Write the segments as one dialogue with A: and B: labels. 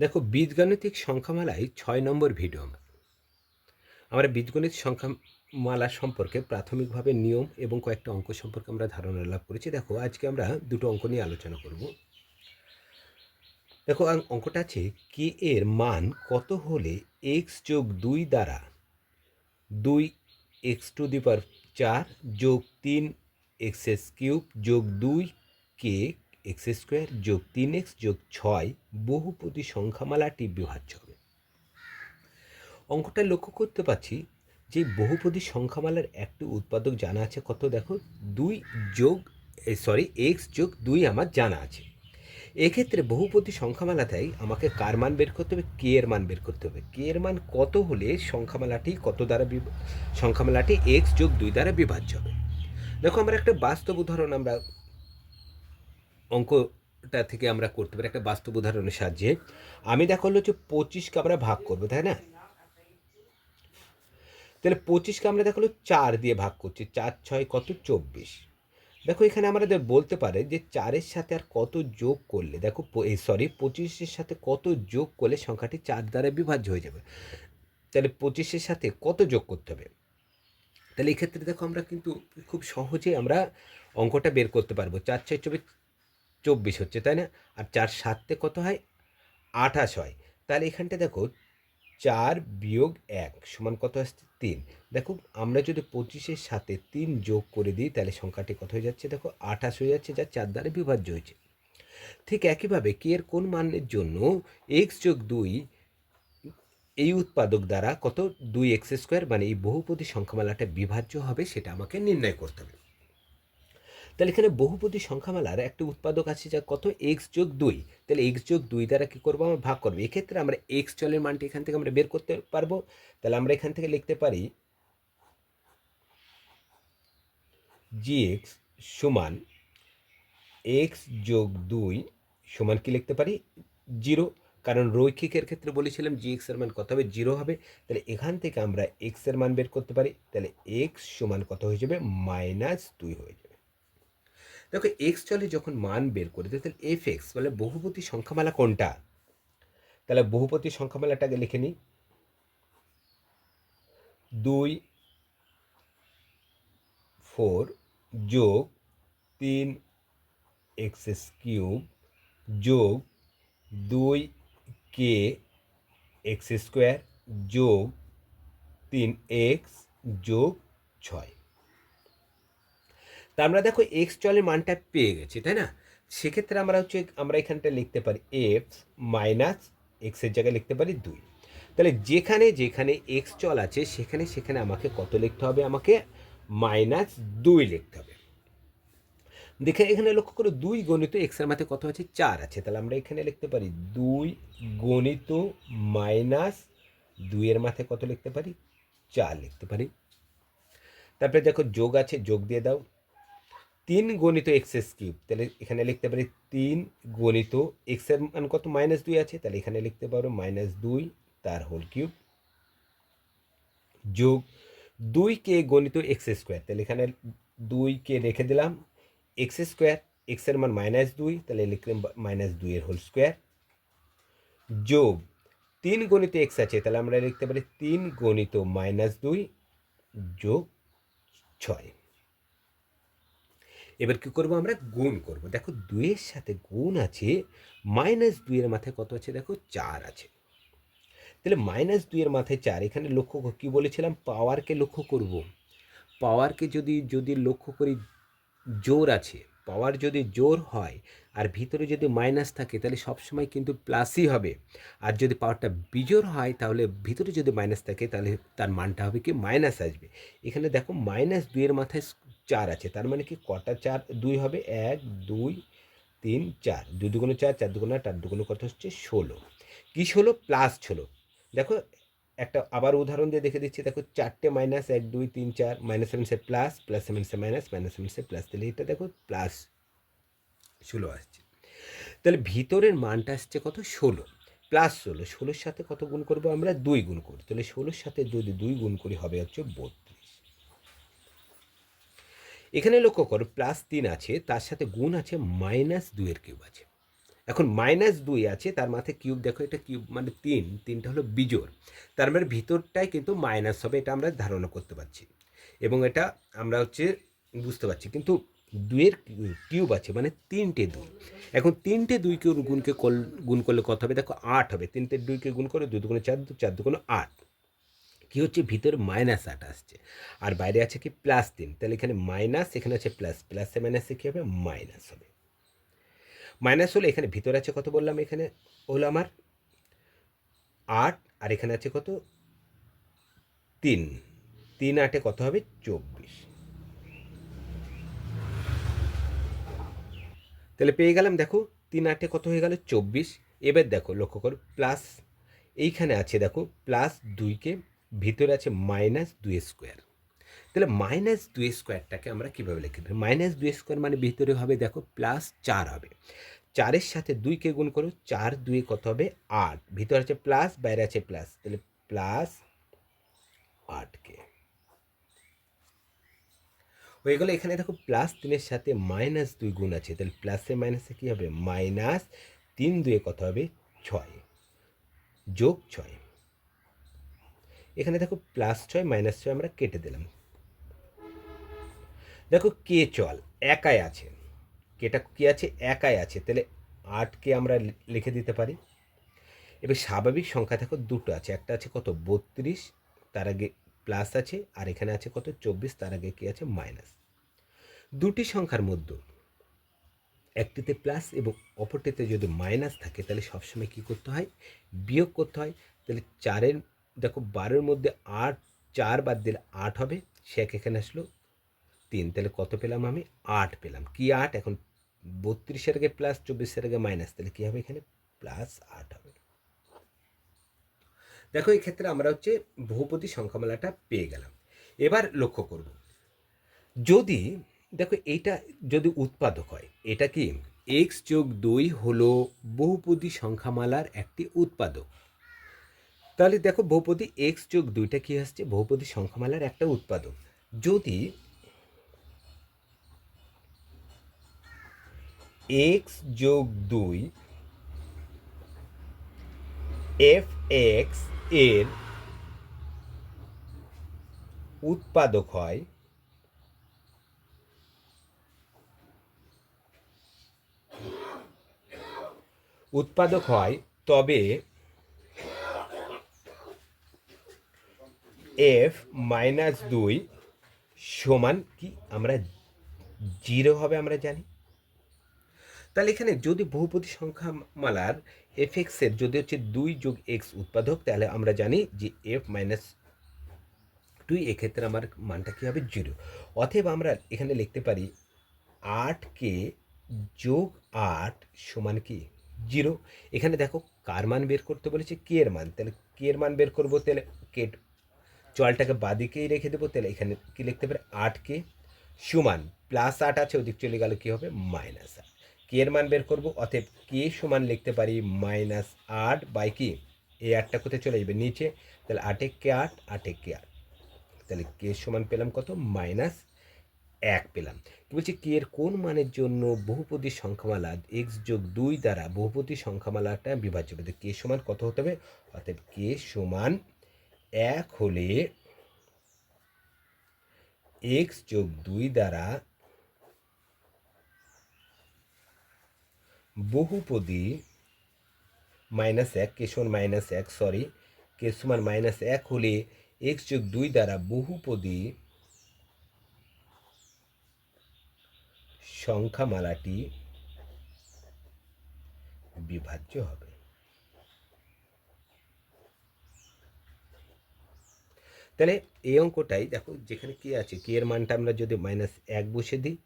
A: দেখো বীজগাণিতিক সংখ্যামালায় ছয় নম্বর ভিডিও। আমার বীজগণিত সংখ্যামালা সম্পর্কে প্রাথমিকভাবে নিয়ম এবং কয়েকটা অঙ্ক সম্পর্কে আমরা ধারণা লাভ করেছি। দেখো, আজকে আমরা দুটো অঙ্ক নিয়ে আলোচনা করব। দেখো অঙ্কটা আছে কে এর মান কত হলে এক্স যোগ দুই দ্বারা দুই এক্স টু দি পাওয়ার চার যোগ তিন এক্স এস কিউব যোগ দুই কে এক্স স্কোয়ার যোগ তিন এক্স যোগ ছয় বহুপদী সংখ্যামালাটি বিভাজ্য হবে। অঙ্কটা লক্ষ্য করতে পারছি যে বহুপদী সংখ্যামালার একটি উৎপাদক জানা আছে কত দেখো? দুই যোগ সরি, এক্স যোগ দুই আমার জানা আছে। এক্ষেত্রে বহুপদী সংখ্যামালাটাই আমাকে কার মান বের করতে হবে? কে এর মান বের করতে হবে। কে এর মান কত হলে সংখ্যামালাটি কত দ্বারা সংখ্যামালাটি এক্স যোগ দুই দ্বারা বিভাজ্য হবে? দেখো, আমরা একটা বাস্তব উদাহরণ আমরা অঙ্কটা থেকে আমরা করতে পারি, একটা বাস্তব উদাহরণের সাহায্যে। আমি দেখো হলো যে পঁচিশকে আমরা ভাগ করব, তাই না? তাহলে পঁচিশকে আমরা দেখো হলো চার দিয়ে ভাগ করছি, চার, ছয় কত? চব্বিশ। দেখো এখানে আমাদের বলতে পারে যে চারের সাথে আর কত যোগ করলে, দেখো সরি পঁচিশের সাথে কত যোগ করলে সংখ্যাটি চার দ্বারা বিভাজ্য হয়ে যাবে। তাহলে পঁচিশের সাথে কত যোগ করতে হবে? তাহলে এক্ষেত্রে দেখো আমরা কিন্তু খুব সহজে আমরা অঙ্কটা বের করতে পারব। চার, ছয়, চব্বিশ চব্বিশ হচ্ছে, তাই না? আর চার সাতে কত হয়? আঠাশ হয়। তাহলে এখানটা দেখো, চার বিয়োগ এক সমান কত আসছে? তিন। দেখো, আমরা যদি পঁচিশের সাথে তিন যোগ করে দিই, তাহলে সংখ্যাটি কত হয়ে যাচ্ছে? দেখো, আঠাশ হয়ে যাচ্ছে যা চার দ্বারা বিভাজ্য হয়েছে। ঠিক একইভাবে কে এর কোন মানের জন্য এক্স যোগ দুই এই উৎপাদক দ্বারা কত? দুই এক্স স্কোয়ার মানে এই বহুপদী সংখ্যামালাটা বিভাজ্য হবে, সেটা আমাকে নির্ণয় করতে হবে। তাহলে এখানে বহুপদী সংখ্যামালার একটা উৎপাদক আছে যা কত? এক্স যোগ দুই। তাহলে এক্স যোগ দুই দ্বারা কী করব আমরা? ভাগ করব। এক্ষেত্রে আমরা এক্স চলের মানটি এখান থেকে আমরা বের করতে পারব। তাহলে আমরা এখান থেকে লিখতে পারি জি এক্স সমান এক্স যোগ দুই সমান কি লিখতে পারি? জিরো। কারণ রৈখিকের ক্ষেত্রে বলেছিলাম জি এক্সের মান কত হবে? জিরো হবে। তাহলে এখান থেকে আমরা এক্সের মান বের করতে পারি। তাহলে এক্স সমান কত হয়ে যাবে? মাইনাস দুই হয়ে যাবে। দেখো এক্স চলে যখন মান বের করে দেয়, তাহলে এফ এক্স বলে বহুপতি সংখ্যামালা কোনটা? তাহলে বহুপতি সংখ্যামালাটাকে লিখে নিই। দুই ফোর যোগ তিন এক্স কিউব যোগ দুই কে এক্স স্কোয়ার যোগ তিন এক্স যোগ ছয়। তা আমরা দেখো এক্স চলের মানটা পেয়ে গেছি, তাই না? সেক্ষেত্রে আমরা হচ্ছে আমরা এখানটা লিখতে পারি এফ মাইনাস এক্সের জায়গায় লিখতে পারি দুই। তাহলে যেখানে যেখানে এক্স চল আছে, সেখানে সেখানে আমাকে কত লিখতে হবে? আমাকে মাইনাস দুই লিখতে হবে। দেখে এখানে লক্ষ্য করো দুই গণিত এক্সের মাথায় কত আছে? চার আছে। তাহলে আমরা এখানে লিখতে পারি দুই গণিত মাইনাস দুইয়ের মাথায় কত লিখতে পারি? চার লিখতে পারি। তারপরে দেখো যোগ আছে, যোগ দিয়ে দাও। তিন গণিত এক্স এস কিউব তাহলে এখানে লিখতে পারি তিন গণিত এক্সের মান কত? মাইনাস দুই আছে। তাহলে এখানে লিখতে পারো মাইনাস দুই, তার হোল কিউব যোগ দুই কে গণিত এক্স স্কোয়ার তাহলে এখানে দুই কে রেখে দিলাম এক্স স্কোয়ার এক্সের মান মাইনাস দুই, তাহলে লিখলাম মাইনাস দুইয়ের হোল স্কোয়ার যোগ তিন গণিত এক্স আছে। তাহলে আমরা লিখতে পারি তিন গণিত মাইনাস দুই যোগ ছয়। এবার কি করব আমরা? গুণ করব। দেখো দুইয়ের সাথে গুণ আছে, মাইনাস দুইয়ের মাথায় কত আছে? দেখো চার আছে। তাহলে মাইনাস দুইয়ের মাথায় চার, এখানে লক্ষ্য কি বলেছিলাম? পাওয়ারকে লক্ষ্য করব। পাওয়ারকে যদি যদি লক্ষ্য করি জোর আছে, পাওয়ার যদি জোর হয় আর ভিতরে যদি মাইনাস থাকে, তাহলে সবসময় কিন্তু প্লাসই হবে। আর যদি পাওয়ারটা বিজোর হয়, তাহলে ভিতরে যদি মাইনাস থাকে, তাহলে তার মানটা হবে কি? মাইনাস আসবে। এখানে দেখো মাইনাস দুইয়ের মাথায় চার আছে, তার মানে কি কটা চার দুই হবে? এক, দুই, তিন, চার। দুই দুগুণ চার চার দুগুণ চার দুগুণ কত হচ্ছে? ষোলো। কি ষোলো? প্লাস ষোলো। দেখো, একটা আবার উদাহরণ দিয়ে দেখে দিচ্ছি। দেখো, চারটে মাইনাস এক, দুই, তিন, চার, মাইনাস সেভেন সে প্লাস প্লাস সেভেন সে মাইনাস মাইনাস সেভেন সে প্লাস। তাহলে এটা দেখো, প্লাস ষোলো আসছে। তাহলে ভিতরের মানটা আসছে কত? ষোলো। প্লাস ষোলো। ষোলোর সাথে কত গুণ করব আমরা? দুই গুণ করি তাহলে ষোলোর সাথে যদি দুই গুণ করি, হবে হচ্ছে বত্রিশ। এখানে লক্ষ্য করো প্লাস তিন আছে, তার সাথে গুণ আছে মাইনাস দুইয়ের কিউব আছে। এখন মাইনাস দুই আছে, তার মাথায় কিউব দেখো, এটা কিউব মানে তিন, তিনটা হলো বিজোড়। তার মানে ভিতরটাই কিন্তু মাইনাস হবে, এটা আমরা ধারণা করতে পারছি। এবং এটা আমরা হচ্ছে বুঝতে পারছি, কিন্তু দুইয়ের কিউব আছে মানে তিনটে দুই। এখন তিনটে দুইকে গুণকে কল- গুণ করলে কত হবে? দেখো আট হবে। তিনটে দুইকে গুণ করে, দুই দুগুণে চার দু চার দুগুণে আট। কি হচ্ছে? ভিতরে মাইনাস আট আসছে। আর বাইরে আছে কি? প্লাস তিন। তাহলে এখানে মাইনাস এখানে আছে প্লাস প্লাসে মাইনাসে কী হবে? মাইনাস হবে। মাইনাস হলে এখানে ভিতরে আছে কত বললাম এখানে? হলো আমার আট। আর এখানে আছে কত? তিন। তিন আটে কত হবে? চব্বিশ। তাহলে পেয়ে গেলাম, দেখো, তিন আটে কত হয়ে গেল? চব্বিশ। এবার দেখো, লক্ষ্য করো প্লাস এইখানে আছে, দেখো প্লাস দুইকে ভিতরে আছে মাইনাস দুই স্কোয়ার তাহলে মাইনাস দুই স্কোয়ারটাকে আমরা কীভাবে লিখে দেবো মাইনাস দুই স্কোয়ার মানে ভিতরে হবে, দেখো প্লাস চার হবে। চারের সাথে দুইকে গুণ করো, চার দুই কত হবে? আট। ভিতরে আছে প্লাস বাইরে আছে প্লাস তাহলে প্লাস আটকে হয়ে গেলো, এখানে দেখো প্লাস তিনের সাথে মাইনাস দুই গুণ আছে। তাহলে প্লাসে মাইনাসে কী হবে? মাইনাস তিন দুয়ে কত হবে? ছয়। যোগ ছয়। এখানে দেখো প্লাস ছয় মাইনাস ছয় আমরা কেটে দিলাম। দেখো কে চল, একাই আছে। কেটা কি আছে? একাই আছে। তাহলে আটকে আমরা লিখে দিতে পারি। এবার স্বাভাবিক সংখ্যা দেখো দুটো আছে। একটা আছে কত? বত্রিশ, তার আগে প্লাস আছে, আর এখানে আছে কত? চব্বিশ, তার আগে কি আছে? মাইনাস দুটি সংখ্যার মধ্যে একটিতে প্লাস এবং অপরটিতে যদি মাইনাস থাকে, তাহলে সবসময় কী করতে হয়? বিয়োগ করতে হয়। তাহলে চারের দেখো বারোর মধ্যে আট, চার বাদ দিলে আট হবে এক এখানে আসলো তিন, তাহলে কত পেলাম আমি? আট পেলাম। কি আট? এখন বত্রিশের আগে প্লাস চব্বিশের আগে মাইনাস তাহলে কী হবে এখানে? প্লাস আট হবে। দেখো এই ক্ষেত্রে আমরা হচ্ছে বহুপদী সংখ্যামালাটা পেয়ে গেলাম। এবার লক্ষ্য করব। যদি, দেখো এইটা যদি উৎপাদক হয়, এটা কি? এক্স যোগ দুই হলো বহুপদী সংখ্যামালার একটি উৎপাদক। তাহলে দেখো বহুপদী এক্স যোগ দুইটা কি আসছে? বহুপদী সংখ্যামালার একটা উৎপাদক। যদি এক্স যোগ দুই এফ এক্সের উৎপাদক হয় উৎপাদক হয় তবে এফ মাইনাস দুই সমান কি? আমরা জিরো হবে আমরা জানি। তাহলে এখানে যদি বহুপদী সংখ্যামালার এফ এক্সের যদি হচ্ছে দুই যোগ এক্স উৎপাদক, তাহলে আমরা জানি যে এফ মাইনাস দুই এক্ষেত্রে আমার মানটা কী হবে? জিরো অতএব আমরা এখানে লিখতে পারি আট কে যোগ আট সমান কি? জিরো এখানে দেখো কার মান বের করতে বলেছে? কে এর মান? তাহলে কে এর মান বের করব? তাহলে কে চলটাকে বাদিকেই রেখে দেবো, তাহলে এখানে কি লিখতে পারে? আট কে সমান প্লাস আট আছে, ওদিক চলে গেলে কী হবে? মাইনাস আট। কে এর মান বের করব? অতএব কে সমান লিখতে পারি মাইনাস আট বাই কি? এই আটটা কোথায় চলে যাবে? নিচে। তাহলে আটে কে আট, আটে কে আট। তাহলে কে সমান পেলাম কত? মাইনাস এক পেলাম। কি বলছি? কে এর কোন মানের জন্য বহুপদী সংখ্যামালা এক্স যোগ দুই দ্বারা বহুপদী সংখ্যামালাটা বিভাজ্য কে সমান কত হতে হবে? অতএব কে সমান এক হলে এক্স যোগ দুই দ্বারা বহুপদী মাইনাস এক, কে সমান মাইনাস এক সরি কে সমান মাইনাস এক হলে এক্স যোগ দুই দ্বারা বহুপদী সংখ্যামালাটি বিভাজ্য হবে। তাহলে এই অঙ্কটাই, দেখো যেখানে কি আছে কে এর মানটা আমরা যদি মাইনাস এক বসে দিই,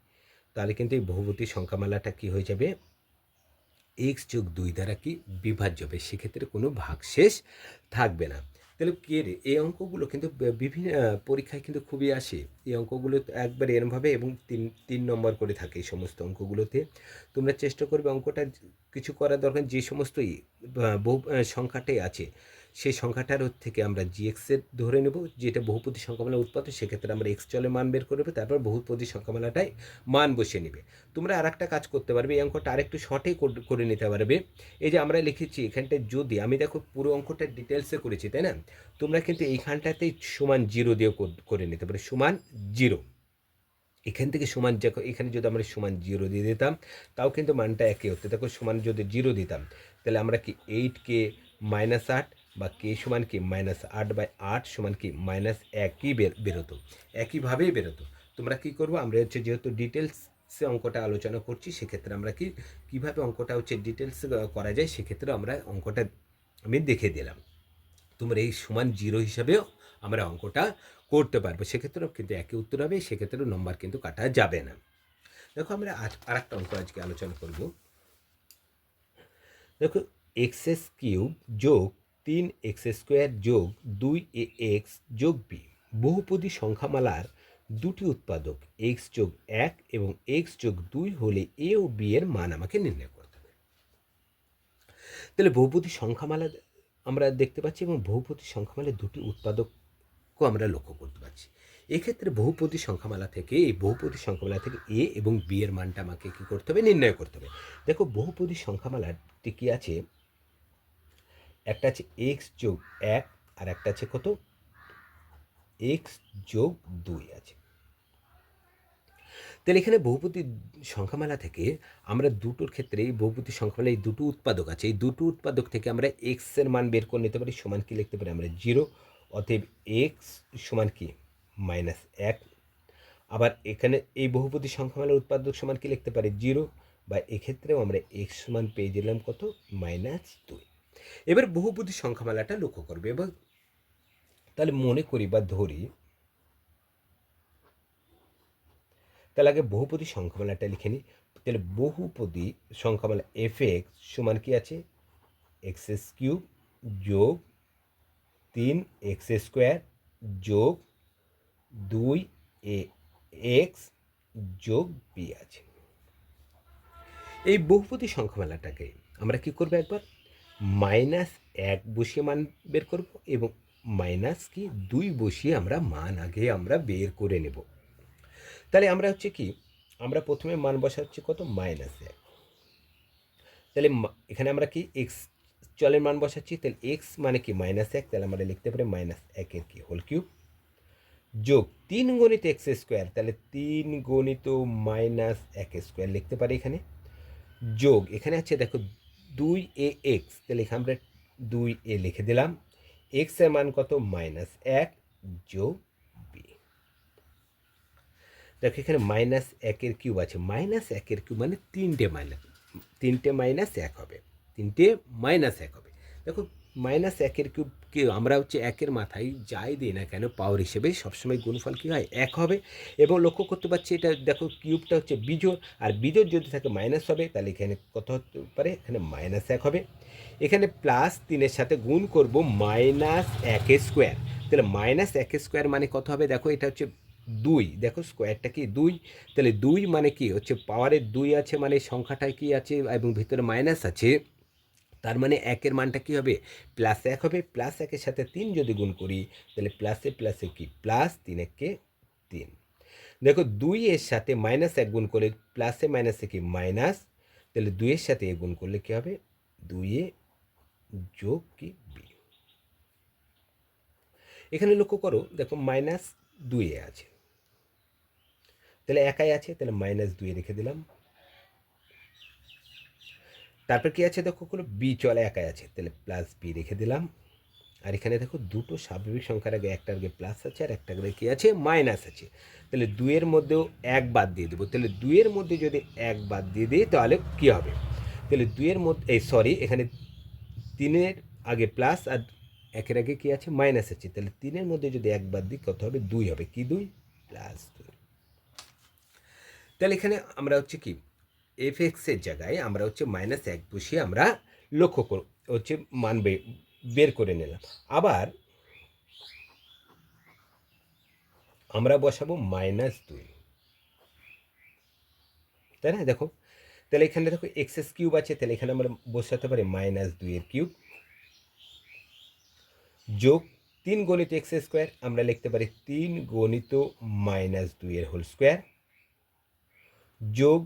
A: তাহলে কিন্তু এই বহুপতি সংখ্যামালাটা কি হয়ে যাবে? এক্স যোগ দুই দ্বারা কি বিভাজ্য হবে? সেক্ষেত্রে কোনো ভাগশেষ থাকবে না। তাহলে কে রে এই অঙ্কগুলো কিন্তু বিভিন্ন পরীক্ষায় কিন্তু খুবই আসে। এই অঙ্কগুলো একবার এরমভাবে এবং তিন তিন নম্বর করে থাকে এই সমস্ত অঙ্কগুলোতে। তোমরা চেষ্টা করবে অঙ্কটা কিছু করার দরকার, যে সমস্ত বহু সংখ্যাটাই আছে। সেই সংখ্যাটার থেকে আমরা জিএক্সের ধরে নেব, যেটা বহুপদী সংখ্যামালা উৎপাদন, সেক্ষেত্রে আমরা এক্স চলে মান বের করবে তারপর বহুপদী সংখ্যামালাটাই মান বসিয়ে নেবে। তোমরা আর একটা কাজ করতে পারবে, এই অঙ্কটা আরেকটু শর্টে করে নিতে পারবে। এই যে আমরা লিখেছি এখানটায় যদি, আমি দেখো পুরো অঙ্কটা ডিটেলসে করেছি, তাই না? তোমরা কিন্তু এইখানটাতেই সমান জিরো দিয়ে করে নিতে পারো, সমান জিরো এখান থেকে সমান দেখো, এখানে যদি আমরা সমান জিরো দিয়ে দিতাম, তাও কিন্তু মানটা একই হতো। দেখো সমান যদি জিরো দিতাম, তাহলে আমরা কি এইট কে মাইনাস আট বা কে সমান কি মাইনাস আট বাই আট সমান কি মাইনাস একই বের, বেরোতো, একইভাবেই বেরোতো। তোমরা কি করব? আমরা হচ্ছে যেহেতু ডিটেলসে অঙ্কটা আলোচনা করছি, সেক্ষেত্রে আমরা কি, কীভাবে অঙ্কটা হচ্ছে ডিটেলস করা যায়, সেক্ষেত্রে আমরা অঙ্কটা আমি দেখে দিলাম। তোমরা এই সমান জিরো হিসাবেও আমরা অঙ্কটা করতে পারব। সেক্ষেত্রেও কিন্তু একই উত্তর হবে, সেক্ষেত্রেও নম্বর কিন্তু কাটা যাবে না। দেখো, আমরা আজ আর একটা অঙ্ক আজকে আলোচনা করব। দেখো এক্স এস কিউব যোগ তিন এক্স স্কোয়ার যোগ দুই এ এক্স যোগ বি। বহুপদী সংখ্যামালার দুটি উৎপাদক এক্স যোগ এক এবং এক্স যোগ দুই হলে এ ও বি এর মান আমাকে নির্ণয় করতে হবে। তাহলে বহুপদী সংখ্যামালা আমরা দেখতে পাচ্ছি এবং বহুপদী সংখ্যামালার দুটি উৎপাদকও আমরা লক্ষ্য করতে পারছি। এক্ষেত্রে বহুপদী সংখ্যামালা থেকে এই বহুপদী সংখ্যামালা থেকে এ এবং বি এর মানটা আমাকে কী করতে হবে? নির্ণয় করতে হবে। দেখো, বহুপদী সংখ্যামালাটি কী আছে? একটা আছে এক্স যোগ এক, আর একটা আছে কত? এক্স যোগ দুই আছে। তাহলে এখানে বহুপতি সংখ্যামালা থেকে আমরা দুটোর ক্ষেত্রে বহুপতি সংখ্যামালা এই দুটো উৎপাদক আছে। এই দুটো উৎপাদক থেকে আমরা এক্সের মান বের করে নিতে পারি, সমান কি লিখতে পারি আমরা জিরো, অতএব এক্স সমান কি? মাইনাস এক। আবার এখানে এই বহুপতি সংখ্যামালার উৎপাদক সমান কি লিখতে পারি? জিরো। বা এক্ষেত্রেও আমরা এক্স সমান পেয়ে দিলাম কত? মাইনাস দুই। এবার বহুপদী সংখ্যামালাটা লক্ষ্য করবে। এবার তাহলে মনে করি বা ধরি, তাহলে আগে বহুপদী সংখ্যামালাটা লিখে নিই। তাহলে বহুপদী সংখ্যামালা এফ এক্স সমান কি আছে? এক্স এস কিউব যোগ তিন এক্স স্কোয়ার যোগ দুই এ এক্স যোগ বি আছে। এই বহুপদী সংখ্যামালাটাকে আমরা কি করব একবার? মাইনাস এক বসিয়ে মান বের করব এবং মাইনাস কি? দুই বসিয়ে আমরা মান আগে আমরা বের করে নেব। তাহলে আমরা হচ্ছে কি? আমরা প্রথমে মান বসা হচ্ছে কত? মাইনাস এক। তাহলে এখানে আমরা কি? এক্স চলের মান বসাচ্ছি। তাহলে এক্স মানে কি? মাইনাস এক। তাহলে আমরা লিখতে পারি মাইনাস একের কি? Whole cube. যোগ তিন গণিত এক্স স্কোয়ার তাহলে তিন গণিত মাইনাস এক স্কোয়ার লিখতে পারি এখানে। যোগ, এখানে আছে দেখো দুই এ এক্স, তাহলে এখানে আমরা দুই এ লিখে দিলাম। এক্সের মান কত? মাইনাস এক যোগ বি। দেখো, এখানে মাইনাস একের কিউব আছে। মাইনাস একের কিউব মানে তিনটে মাইনাস তিনটে মাইনাস এক হবে। তিনটে মাইনাস এক হবে। দেখো মাইনাস একের কিউব আমরা হচ্ছে একের মাথায় যাই দিই না কেন পাওয়ার হিসেবে সবসময় গুণফল কী হয়? এক হবে। এবং লক্ষ্য করতে পারছি এটা, দেখো কিউবটা হচ্ছে বিজোড়। আর বিজোড় যদি থাকে মাইনাস হবে, তাহলে এখানে কত হতে পারে? এখানে মাইনাস এক হবে। এখানে প্লাস তিনের সাথে গুণ করব মাইনাস এক স্কোয়ার তাহলে মাইনাস এক স্কোয়ার মানে কত হবে? দেখো এটা হচ্ছে দুই। দেখো স্কোয়ারটা কি দুই? তাহলে দুই মানে কি? হচ্ছে পাওয়ারের দুই আছে মানে সংখ্যাটায় কি আছে? এবং ভিতরে মাইনাস আছে। তার মানে একের মানটা কী হবে? প্লাস এক হবে প্লাস একের সাথে তিন যদি গুণ করি, তাহলে প্লাসে প্লাসে কি? প্লাস তিন একে তিন। দেখো দুই এর সাথে মাইনাস এক গুণ করলে প্লাসে মাইনাসে কি? মাইনাস তাহলে দুইয়ের সাথে এ গুণ করলে কী হবে? দুইয়ে যোগ কি? বি এখানে লক্ষ্য করো, দেখো মাইনাস দুইয়ে আছে। তাহলে একাই আছে, তাহলে মাইনাস দুইয়ে রেখে দিলাম। তারপর কি আছে দেখো, কোনো বি চলে একাই আছে। তাহলে প্লাস বি রেখে দিলাম। আর এখানে দেখো, দুটো স্বাভাবিক সংখ্যার আগে একটার আগে প্লাস আছে আর একটা আগে কী আছে মাইনাস আছে। তাহলে দুয়ের মধ্যেও এক বাদ দিয়ে দেবো। তাহলে দুয়ের মধ্যে যদি এক বাদ দিয়ে দিই, তাহলে কী হবে? তাহলে দুইয়ের মধ্যে, এই সরি এখানে তিনের আগে প্লাস আর একের আগে কী আছে মাইনাস আছে। তাহলে তিনের মধ্যে যদি এক বাদ দিই, কত হবে? দুই হবে। কি দুই? প্লাস দুই। তাহলে এখানে আমরা হচ্ছে কি এফ এক্সের জায়গায় আমরা হচ্ছে মাইনাস এক বসিয়ে আমরা লক্ষ্য হচ্ছে মান বের করে নিলাম। আবার আমরা বসাবো মাইনাস দুই। তাই না? দেখো, তাহলে এখানে দেখো এক্সএস কিউব আছে, তাহলে এখানে আমরা বসাতে পারি মাইনাস দুইয়ের কিউব যোগ তিন গণিত এক্স স্কোয়ার আমরা লিখতে পারি তিন গণিত মাইনাস দুইয়ের হোল স্কোয়ার যোগ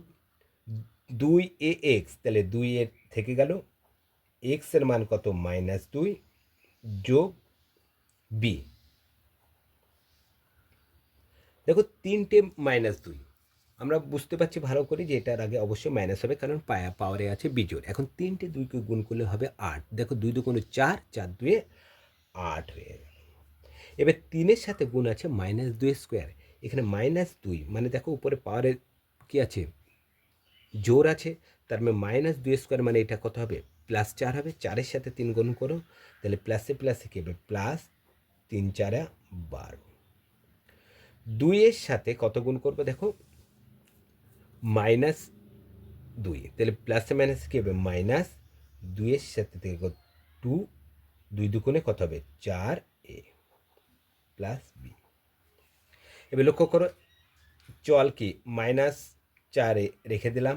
A: দুই এ এক্স তাহলে দুই এর থেকে গেল এক্সের মান কত? মাইনাস দুই যোগ বি দেখো, তিনটে মাইনাস দুই। আমরা বুঝতে পারছি ভালো করে যে এটার আগে অবশ্যই মাইনাস হবে, কারণ পায়া পাওয়ারে আছে বিজোড়। এখন তিনটে দুইকে গুণ করলে হবে আট। দেখো, দুই দু কোনো চার চার দুয়ে আট হয়ে গেল। এবার তিনের সাথে গুণ আছে মাইনাস দুই স্কোয়ার এখানে মাইনাস দুই মানে দেখো, উপরে পাওয়ারের কি আছে? জোর আছে, তার মানে মাইনাস দুই স্কোয়ার মানে এটা কত হবে? প্লাস চার হবে, চারের সাথে তিন গুণ করো, তাহলে প্লাসে প্লাসে কী হবে? প্লাস তিন চারা বারো। দুইয়ের সাথে কত গুণ করব দেখো? মাইনাস দুই, তাহলে প্লাসে মাইনাস কী হবে? মাইনাস দুইয়ের সাথে থেকে টু দুই দুগুণে কত হবে? চার এ প্লাস বি এবার লক্ষ্য করো, চল কি? মাইনাস চারে রেখে দিলাম।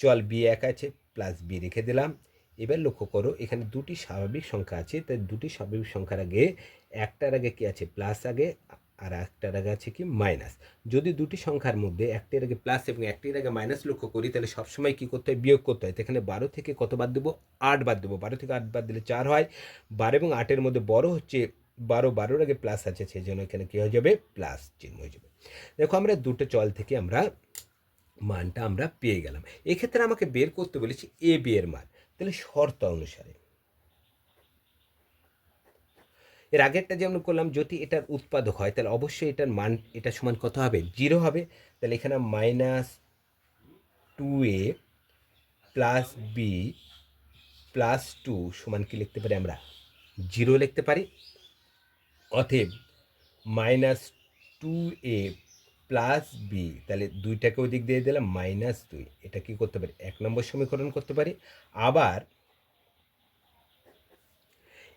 A: চল বি এক আছে প্লাস বি রেখে দিলাম। এবার লক্ষ্য করো, এখানে দুটি স্বাভাবিক সংখ্যা আছে, তাই দুটি স্বাভাবিক সংখ্যার আগে একটার আগে কি আছে? প্লাস আগে, আর একটার আগে আছে কি? মাইনাস যদি দুটি সংখ্যার মধ্যে একটির আগে প্লাস এবং একটির আগে মাইনাস লক্ষ্য করি, তাহলে সবসময় কী করতে হয়? বিয়োগ করতে হয়। এখানে বারো থেকে কত বাদ দেবো? আট বাদ দেবো। বারো থেকে আট বাদ দিলে চার হয়। বারো এবং আটের মধ্যে বড় হচ্ছে, বারো বারোর আগে প্লাস আছে, সেই জন্য এখানে কী হয়ে যাবে? প্লাস চিহ্ন হয়ে যাবে। দেখো, আমরা দুটো চল থেকে আমরা মানটা আমরা পেয়ে গেলাম। এক্ষেত্রে আমাকে বের করতে বলেছি এ, বি এর মান। তাহলে শর্ত অনুসারে। এর আগেরটা যেমন করলাম, যদি এটার উৎপাদক হয়, তাহলে অবশ্যই এটার মান, এটা সমান কত হবে? জিরো হবে। তাহলে এখানে minus two A plus B plus two সমান কি লিখতে পারি আমরা? জিরো লিখতে পারি। অতএব minus two A plus B তাহলে দুইটাকে ওই দিক দিয়ে দিলাম মাইনাস দুই। এটা কি করতে পারি? এক নম্বর সমীকরণ করতে পারি। আবার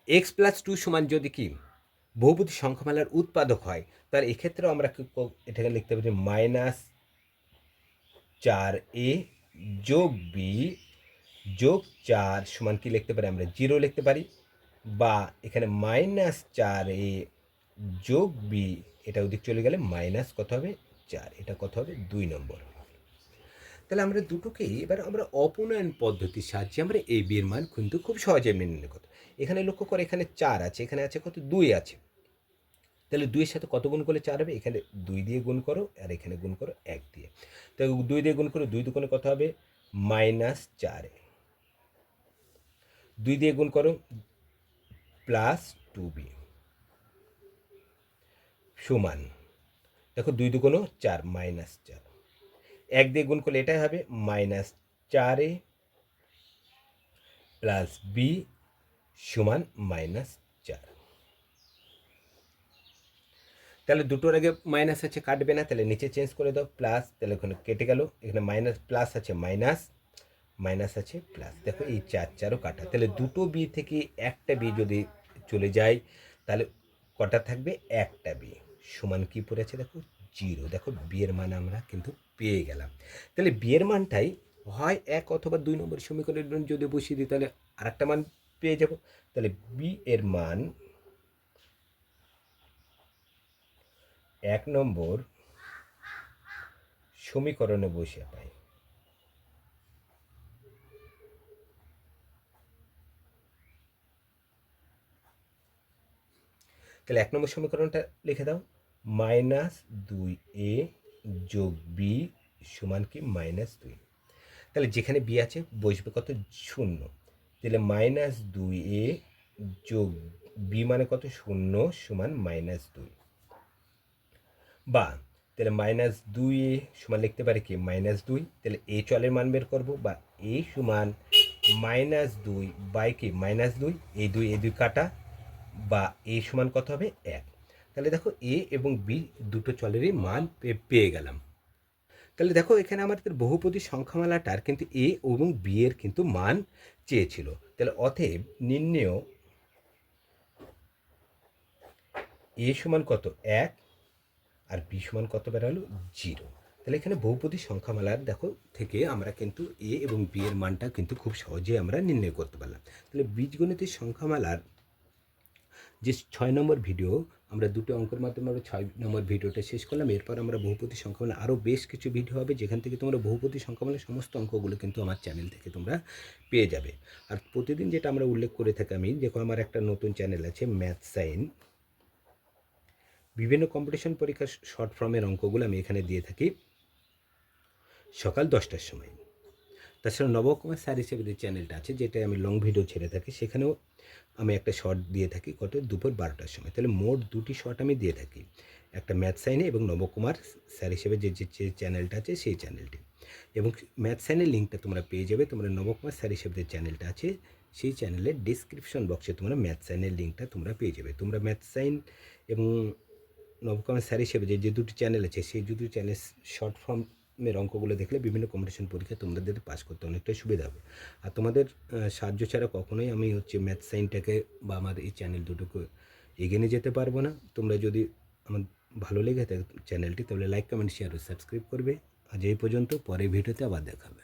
A: এক্স প্লাস টু সমান যদি কি বহুপতি সংখ্যামালার উৎপাদক হয়, তাহলে এক্ষেত্রেও আমরা এটাকে লিখতে পারি মাইনাস চার এ যোগ বি যোগ চার সমান কি লিখতে পারি আমরা? জিরো লিখতে পারি। বা এখানে মাইনাস চার এ যোগ বি এটা ওদিক চলে গেলে মাইনাস কত হবে? চার। এটা কত হবে? দুই নম্বর তাহলে আমরা দুটোকেই এবার আমরা অপনয়ন পদ্ধতির সাহায্যে আমরা এই বিয়ের মান কিন্তু খুব সহজে মেনে নেব এখানে লক্ষ্য করে, এখানে চার আছে, এখানে আছে কত? দুই আছে। তাহলে দুইয়ের সাথে কত গুণ করলে চার হবে? এখানে দুই দিয়ে গুণ করো আর এখানে গুণ করো এক দিয়ে। তো দুই দিয়ে গুণ করো, দুই দুগুণে কত হবে? মাইনাস চারে। দুই দিয়ে গুণ করো প্লাস টু বি সমান। দেখো দুই দুগুণো চার মাইনাস চার। এক দিয়ে গুণ করলে এটাই হবে মাইনাস চার এ প্লাস বি সমান মাইনাস চার। তাহলে দুটোর আগে মাইনাস আছে কাটবে না, তাহলে নিচে চেঞ্জ করে দাও প্লাস তাহলে ওখানে কেটে গেল, এখানে মাইনাস প্লাস আছে মাইনাস মাইনাস আছে প্লাস দেখো এই চার চারও কাটা। তাহলে দুটো বি থেকে একটা বি যদি চলে যায়, তাহলে কটা থাকবে? একটা বি সমান কি পড়ে আছে দেখো? জিরো। দেখো, বিয়ের মান আমরা কিন্তু পেয়ে গেলাম। তাহলে বিয়ের মানটাই হয় এক অথবা দুই নম্বর সমীকরণ যদি বসিয়ে দিই, তাহলে আরেকটা মান পেয়ে যাব। তাহলে বি এর মান এক নম্বর সমীকরণে বসে পাই। তাহলে এক নম্বর সমীকরণটা লিখে দাও। মাইনাস দুই এ যোগ বি সমান কি? মাইনাস দুই। তাহলে যেখানে বি আছে, বসবে কত? শূন্য। তাহলে মাইনাস দুই এ যোগ বি মানে কত? শূন্য সমান মাইনাস দুই। বা, তাহলে মাইনাস দুই এ সমান লিখতে পারে কি? মাইনাস দুই। তাহলে এ চলের মান বের করব বা এ সমান মাইনাস দুই বাই কি? মাইনাস দুই। এই দুই এই দুই কাটা। বা এ সমান কত হবে? এক। তাহলে দেখো এ এবং বি দুটো চলেরই মান পেয়ে গেলাম। তাহলে দেখো এখানে আমাদের বহুপদী সংখ্যামালাটার কিন্তু এ এবং বি এর কিন্তু মান চেয়েছিল। তাহলে অতএব নির্ণেয় এ সমান কত? এক আর বি সমান কত বেরালো? জিরো। তাহলে এখানে বহুপদী সংখ্যামালার দেখো থেকে আমরা কিন্তু এ এবং বি এর মানটা কিন্তু খুব সহজে আমরা নির্ণয় করতে পারলাম। তাহলে বীজগণিতের সংখ্যামালার যে ছয় নম্বর ভিডিও, আমরা দুটো অঙ্কের মাধ্যমে আমরা ছয় নম্বর ভিডিওটা শেষ করলাম। এরপর আমরা বহুপতি সংখ্যামালা আরও বেশ কিছু ভিডিও হবে, যেখান থেকে তোমরা বহুপতি সংখ্যামালার সমস্ত অঙ্কগুলো কিন্তু আমার চ্যানেল থেকে তোমরা পেয়ে যাবে। আর প্রতিদিন যেটা আমরা উল্লেখ করে থাকি আমি, দেখো আমার একটা নতুন চ্যানেল আছে ম্যাথ সাইন বিভিন্ন কম্পিটিশন পরীক্ষার শর্ট ফর্মের অঙ্কগুলো আমি এখানে দিয়ে থাকি। সকাল দশটার সময়। তাছাড়া নবকুমার স্যার হিসেবে যে চ্যানেলটা আছে যেটা আমি লং ভিডিও ছেড়ে থাকি, সেখানেও আমি একটা শর্ট দিয়ে থাকি কত দুপুর বারোটার সময়। তাহলে মোট দুটি শর্ট আমি দিয়ে থাকি, একটা ম্যাথ সাইনে এবং নবকুমার স্যার হিসেবে যে যে চ্যানেলটা আছে, সেই চ্যানেলটি এবং ম্যাথ সাইনের লিঙ্কটা তোমরা পেয়ে যাবে, তোমরা নবকুমার স্যার হিসেবে যে চ্যানেলটা আছে, সেই চ্যানেলের ডিসক্রিপশন বক্সে তোমরা ম্যাথ সাইনের লিঙ্কটা তোমরা পেয়ে যাবে। তোমরা ম্যাথ সাইন এবং নবকুমার স্যার হিসেবে যে যে দুটি চ্যানেল আছে, সেই দুটি চ্যানেল শর্ট ফর্মের অঙ্কগুলো দেখলে বিভিন্ন কম্পিটিশন পরীক্ষা তোমাদের পাস করতে অনেকটাই সুবিধা হবে। আর তোমাদের সাহায্য ছাড়া কখনোই আমি হচ্ছে ম্যাথ সাইনটাকে বা আমার এই চ্যানেল দুটোকে এগিয়ে নিয়ে যেতে পারব না। তোমরা যদি আমার ভালো লেগে থাকে চ্যানেলটি তাহলে লাইক কমেন্ট শেয়ার ও সাবস্ক্রাইব করবে। আজ এই পর্যন্ত, পরের ভিডিওতে আবার দেখাবে